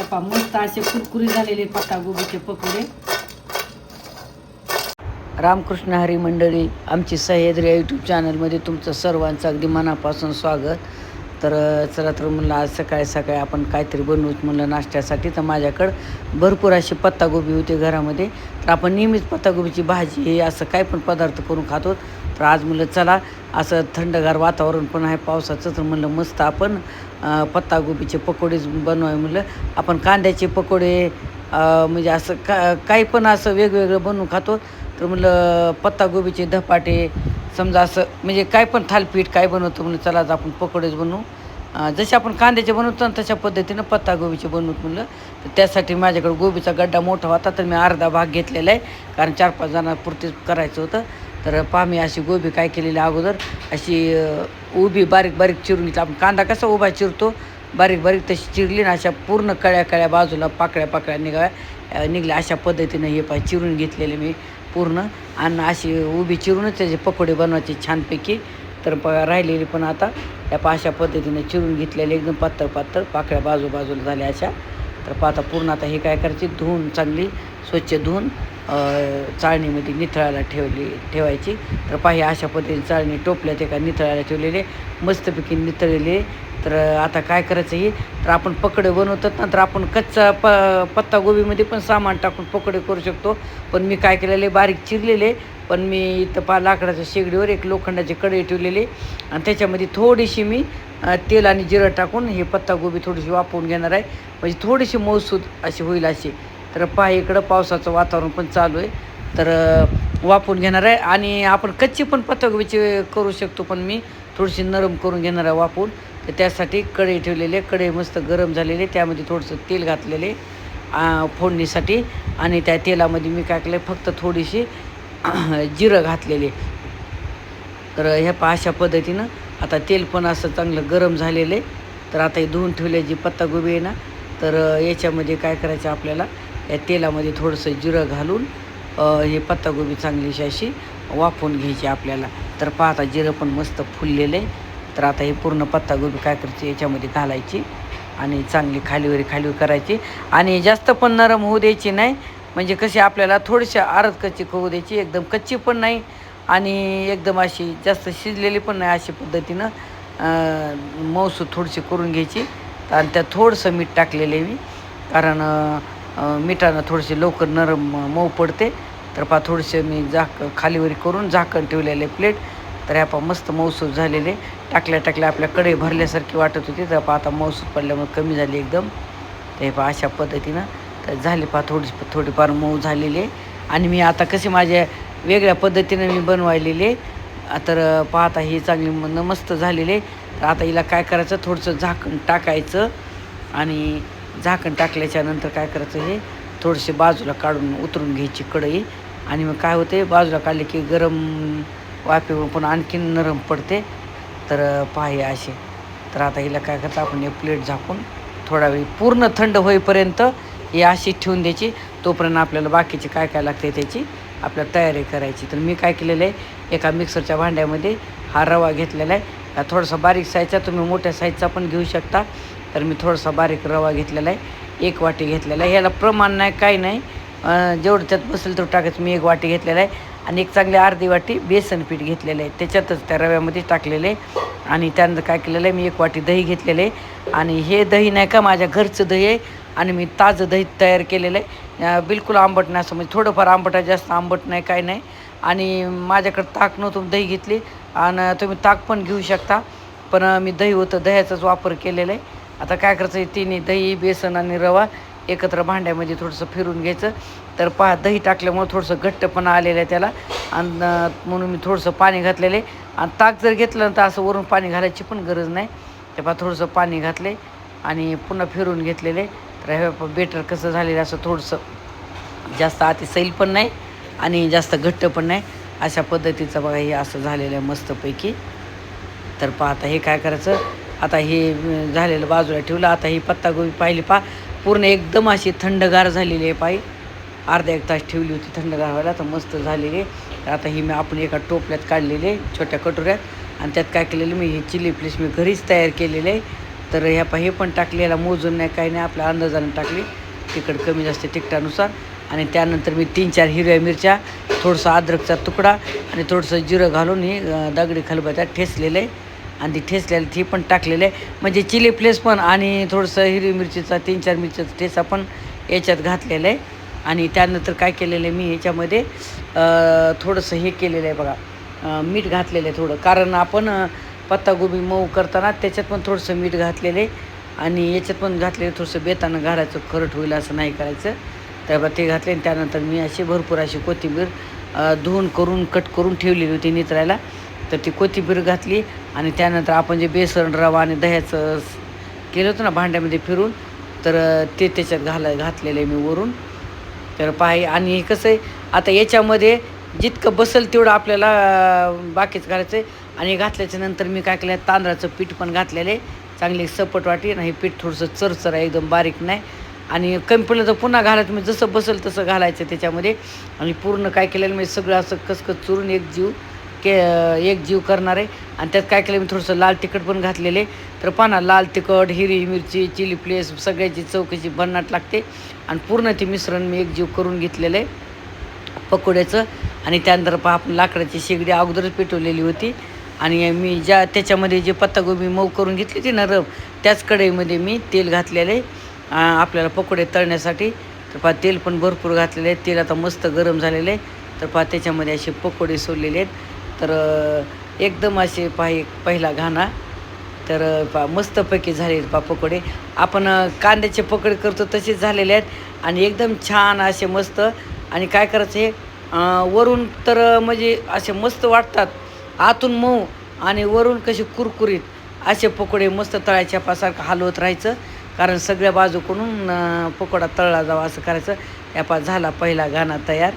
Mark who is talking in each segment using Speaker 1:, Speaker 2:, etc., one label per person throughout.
Speaker 1: तर पहा मस्त असे कुरकुरी झालेले पत्तागोबीचे पकोडे. रामकृष्ण हरी मंडळी आमची सह्याद्री या यूट्यूब चॅनलमध्ये तुमचं सर्वांचं अगदी मनापासून स्वागत. तर चला तर म्हणलं आज सकाळी सकाळी आपण काहीतरी बनवूच म्हणलं नाश्त्यासाठी. तर माझ्याकडं भरपूर अशी पत्तागोबी होती घरामध्ये. तर आपण नेहमीच पत्तागोबीची भाजी हे असं काय पण पदार्थ करून खातो तर आज म्हणलं चला असं थंडगार वातावरण पण आहे पावसाचं तर म्हणलं मस्त आपण पत्तागोबीचे पकोडेच बनवाय. म्हणलं आपण कांद्याचे पकोडे म्हणजे असं का काही पण असं वेगवेगळं बनवून खातो. तर म्हणलं पत्तागोबीचे धपाटे समजा असं म्हणजे काय पण थालपीठ काय बनवतो? म्हणलं चला आज आपण पकोडेच बनवू. जसे आपण कांद्याचे बनवतो ना तशा पद्धतीनं पत्तागोबीचे बनवत म्हणलं. तर त्यासाठी माझ्याकडे गोबीचा गड्डा मोठा होता तर मी अर्धा भाग घेतलेला आहे कारण चार पाच जणांपुरतीच करायचं होतं. तर पहा मी अशी गोबी काय केलेली अगोदर अशी उभी बारीक बारीक चिरून घेतली. आपण कांदा कसा उभा चिरतो बारीक बारीक तशी चिरली ना अशा पूर्ण कळ्या कळ्या बाजूला पाकळ्या पाकळ्या निघाव्या निघल्या अशा पद्धतीनं हे पाय चिरून घेतलेले मी पूर्ण. आणि अशी उभी चिरूनच त्याचे पकोडे बनवायचे छानपैकी. तर प राहिलेली पण आता. या पा अशा पद्धतीने चिरून घेतलेले एकदम पातळ पातळ पाकळ्या बाजू बाजूला झाल्या अशा. तर पाहता पूर्ण आता हे काय करायची? धुवून चांगली स्वच्छ धुवून चाळणीमध्ये निथळायला ठेवली ठेवायची. तर पाहि अशा पद्धतीने चाळणी टोपल्यात एका निथळायला ठेवलेले मस्तपैकी निथळलेले तर आता काय करायचं हे? तर आपण पकडे बनवतात ना तर आपण कच्चा प पत्तागोबीमध्ये पण सामान टाकून पकडे करू शकतो. पण मी काय केलेले बारीक चिरलेले. पण मी इथं पा लाकडाच्या शेगडीवर एक लोखंडाचे कढई ठेवलेले. आणि त्याच्यामध्ये थोडीशी मी तेल आणि जिरं टाकून हे पत्तागोबी थोडीशी वापरून घेणार आहे. म्हणजे थोडीशी मौसूद अशी होईल अशी. तर पहा इकडं पावसाचं वातावरण पण चालू आहे. तर वापरून घेणार आहे आणि आपण कच्ची पण पत्तागोबीची करू शकतो पण मी. थोडीशी नरम करून घेणार आहे वापरून तर त्यासाठी कढई ठेवलेले कढई मस्त गरम झालेले त्यामध्ये थोडंसं तेल घातलेले फोडणीसाठी. आणि त्या तेलामध्ये मी काय केलं फक्त थोडीशी जिरं घातलेले तर ह्या पहा अशा पद्धतीनं आता तेल पण असं चांगलं गरम झालेलं आहे. तर आता हे धुवून ठेवले जी पत्तागोबी आहे ना तर याच्यामध्ये काय करायचं आपल्याला या तेलामध्ये थोडंसं जिरं घालून हे पत्तागोबी चांगलीशी अशी वाफवून घ्यायची आपल्याला. तर पाहता जिरं पण मस्त फुललेलं आहे. तर आता हे पूर्ण पत्तागोबी काय करायची याच्यामध्ये घालायची आणि चांगली खालीवर खालीवर करायची. आणि जास्त पण नरम होऊ द्यायची नाही. म्हणजे कशी आपल्याला थोडीशी आरत कच्ची होऊ द्यायची एकदम कच्ची पण नाही आणि एकदम अशी जास्त शिजलेली पण नाही अशी पद्धतीनं अं, मऊसूद थोडीशी करून घ्यायची. आणि त्यात थोडंसं मीठ टाकलेलं आहे मी. कारण मिठानं थोडीशी लवकर नरम मऊ पडते. तर पा थोडेसे मी झाक खालीवरी करून झाकण ठेवलेले प्लेट. तर ह्या पा मस्त मऊसूद झालेले. टाकल्या टाकल्या आपल्या कडे भरल्यासारखी वाटत होती. तर पा आता मऊसूद पडल्यामुळे कमी झाली एकदम. तर हे पा अशा पद्धतीनं. तर झाले पा थोडी थोडीफार मऊ झालेले. आणि मी आता कसे माझ्या वेगळ्या पद्धतीनं मी बनवायलेले. तर पाहता हे चांगली न मस्त झालेले. तर आता हिला काय करायचं? थोडंसं झाकण टाकायचं. आणि झाकण टाकल्याच्यानंतर काय करायचं हे? थोडेसे बाजूला काढून उतरून घ्यायची कढई. आणि मग काय होते? बाजूला काढले की गरम वाफे पण आणखीन नरम पडते. तर पाहे असे. तर आता हिला काय करतं आपण एक प्लेट झाकून थोडा वेळ पूर्ण थंड होईपर्यंत ही अशी ठेवून द्यायची. तोपर्यंत आपल्याला बाकीचे काय काय लागते त्याची आपल्याला तयारी करायची. तर मी काय केलेलं आहे? एका मिक्सरच्या भांड्यामध्ये हा रवा घेतलेला आहे. थोडासा बारीक साईजचा तुम्ही मोठ्या साईजचा पण घेऊ शकता. तर मी थोडासा बारीक रवा घेतलेला आहे एक वाटी घेतलेला आहे. ह्याला प्रमाण नाही काही नाही. जेवढं त्यात बसेल तेवढं टाकायचं. मी एक वाटी घेतलेला आहे आणि एक चांगली अर्धी वाटी बेसन पीठ घेतलेलं आहे. त्याच्यातच त्या रव्यामध्ये टाकलेलं आहे. आणि त्यानंतर काय केलेलं आहे मी एक वाटी दही घेतलेलं आहे. आणि हे दही नाही का माझ्या घरचं दही आहे. आणि मी ताजं दही तयार केलेलं आहे. बिलकुल आंबट नाही असं म्हणजे थोडंफार आंबट आहे जास्त आंबट नाही काय नाही. आणि माझ्याकडं ताक नव्हतं दही घेतली. आणि तुम्ही ताक पण घेऊ शकता. पण मी दही होतं दह्याचाच वापर केलेला आहे. आता काय करायचं आहे तिन्ही दही बेसन आणि रवा एकत्र भांड्यामध्ये थोडंसं फिरून घ्यायचं. तर पहा दही टाकल्यामुळं थोडंसं घट्टपणा आलेलं आहे त्याला. आणि म्हणून मी थोडंसं पाणी घातलेलं आहे. आणि ताक जर घेतलं तर असं वरून पाणी घालायची पण गरज नाही. ते पहा थोडंसं पाणी घातले आणि पुन्हा फिरून घेतलेले तर हे बेटर कसं झालेलं असं थोडंसं जास्त अतिसैल पण नाही आणि जास्त घट्ट पण नाही. अशा पद्धतीचं बघा हे असं झालेलं आहे मस्तपैकी. तर पाहता हे काय करायचं? आता हे झालेलं बाजूला ठेवलं. आता ही पत्तागोबी पाहिली पा. पूर्ण एकदम अशी थंडगार झालेली आहे पायी अर्धा एक तास ठेवली होती थंडगार व्हायला तर मस्त झालेली आहे. आता ही मी आपण एका टोपल्यात काढलेली आहे छोट्या कटोऱ्यात. आणि त्यात काय केलेलं मी हे चिली फ्लेश मी घरीच तयार केलेले आहे. तर ह्या पा हे पण टाकलेला मोजून नाही काही नाही आपल्या अंदाजाने टाकली. तिकड कमी जास्त तिखटानुसार. आणि त्यानंतर मी तीन चार हिरव्या मिरच्या थोडंसं अद्रकचा तुकडा आणि थोडंसं जिरं घालून हे दगडी खलबत्यात ठेचलेलं आहे. आणि ती ठेचलेलं ती पण टाकलेलं आहे. म्हणजे चिली फ्लेस पण आणि थोडंसं हिरवी मिरचीचा तीन चार मिरचीचा ठेचा पण याच्यात घातलेला आहे. आणि त्यानंतर काय केलेलं आहे मी याच्यामध्ये थोडंसं हे केलेलं आहे बघा. मीठ घातलेलं आहे थोडं. कारण आपण पत्तागोबी मऊ करताना त्याच्यात पण थोडंसं मीठ घातलेलं आहे. आणि याच्यात पण घातलेलं थोडंसं बेतानं घालायचं खरट होईल असं नाही करायचं. तर ते घातले आणि त्यानंतर मी अशी भरपूर अशी कोथिंबीर धुवून करून कट करून ठेवलेली होती नितरायला तर ती कोथिंबीर घातली आणि त्यानंतर आपण जे बेसन रवा आणि दह्याचं केलं होतं ना भांड्यामध्ये फिरून तर ते त्याच्यात घाला घातलेलं आहे मी वरून. तर पाहि आणि हे कसं आहे आता याच्यामध्ये जितकं बसेल तेवढं आपल्याला बाकीच घालायचं आहे. आणि घातल्याच्या नंतर मी काय केलं तांदळाचं पीठ पण घातलेलं आहे. चांगली सपट वाटी आणि हे पीठ थोडंसं चरचर आहे एकदम बारीक नाही. आणि कमी पडलं तर पुन्हा घालायचं म्हणजे जसं बसेल तसं घालायचं त्याच्यामध्ये. आणि पूर्ण काय केलेलं मी म्हणजे सगळं असं कसकस चुरून एक जीव के एक जीव करणार. आहे आणि त्यात काय केलं मी थोडंसं लाल तिखट पण घातलेले. तर पाना लाल तिखट हिरवी मिरची चिली प्लेस सगळ्याची चौकशी भन्नाट लागते. आणि पूर्ण ते मिश्रण मी एक जीव करून घेतलेलं आहे पकोड्याचं. आणि त्यानंतर पहा आपण लाकडाची शेगडी अगोदरच पेटवलेली होती. आणि मी ज्या त्याच्यामध्ये जे पत्तागोबी मऊ करून घेतली होती नरम त्याच कढईमध्ये मी तेल घातलेलं आहे आपल्याला पकोडे तळण्यासाठी. तर पहा तेल पण भरपूर घातलेलं. आहे तेल आता मस्त गरम झालेलं. आहे तर पहा त्याच्यामध्ये असे पकोडे सोडलेले आहेत. तर एकदम असे पहा पहिला घाणा. तर पा मस्तपैकी झाले पा पकोडे आपण कांद्याचे पकोडे करतो तसेच झालेले आहेत. आणि एकदम छान असे मस्त. आणि काय करायचं हे वरून तर म्हणजे असे मस्त वाटतात. आतून मऊ आणि वरून कसे कुरकुरीत असे पकोडे मस्त तळायच्या पासारखं हलवत राहायचं. कारण सगळ्या बाजूकडून पकोडा तळला जावा असं करायचं. या पा झाला पहिला गाणा तयार.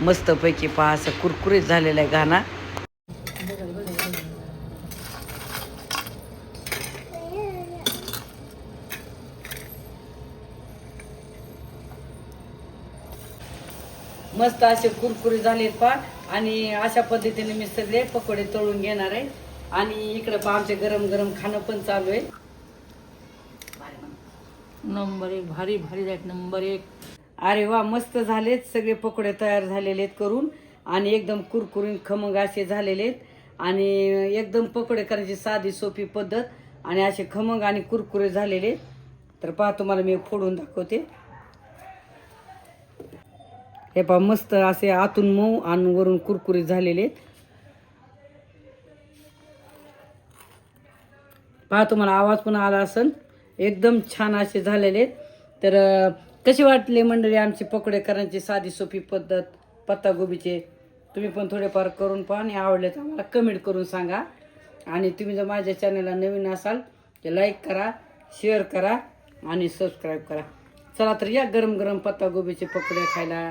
Speaker 1: मस्तपैकी पहा असं कुरकुरीत झालेला आहे गाणा मस्त असे कुरकुरी झालेत पा आणि अशा पद्धतीने मी सगळे पकोडे तळून घेणार आहे. आणि इकडे पा आमचे गरम गरम खाणं पण चालू आहे.
Speaker 2: नंबर एक भारी भारी जात नंबर एक.
Speaker 1: अरे वा मस्त झालेत. सगळे पकोडे तयार झालेले आहेत करून. आणि एकदम कुरकुरीत खमंग असे झालेले आहेत. आणि एकदम पकोडे करायची साधी सोपी पद्धत. आणि असे खमंग आणि कुरकुरे झालेले आहेत. तर पहा तुम्हाला मी फोडून दाखवते. हे पहा मस्त असे आतून मऊ आणि वरून कुरकुरीत झालेले आहेत. पहा तुम्हाला आवाज पण आला असेल एकदम छान असे झालेले आहेत. तर कसे वाटले मंडळी आमचे पकोडे करण्याची साधी सोपी पद्धत पत्तागोबीचे? तुम्ही पण थोडेफार करून पहा आणि आवडले तर आम्हाला कमेंट करून सांगा. आणि तुम्ही जर माझ्या चॅनलला नवीन असाल तर लाईक करा शेअर करा आणि सबस्क्राईब करा. चला तर या गरम गरम पत्तागोबीचे पकोडे खायला.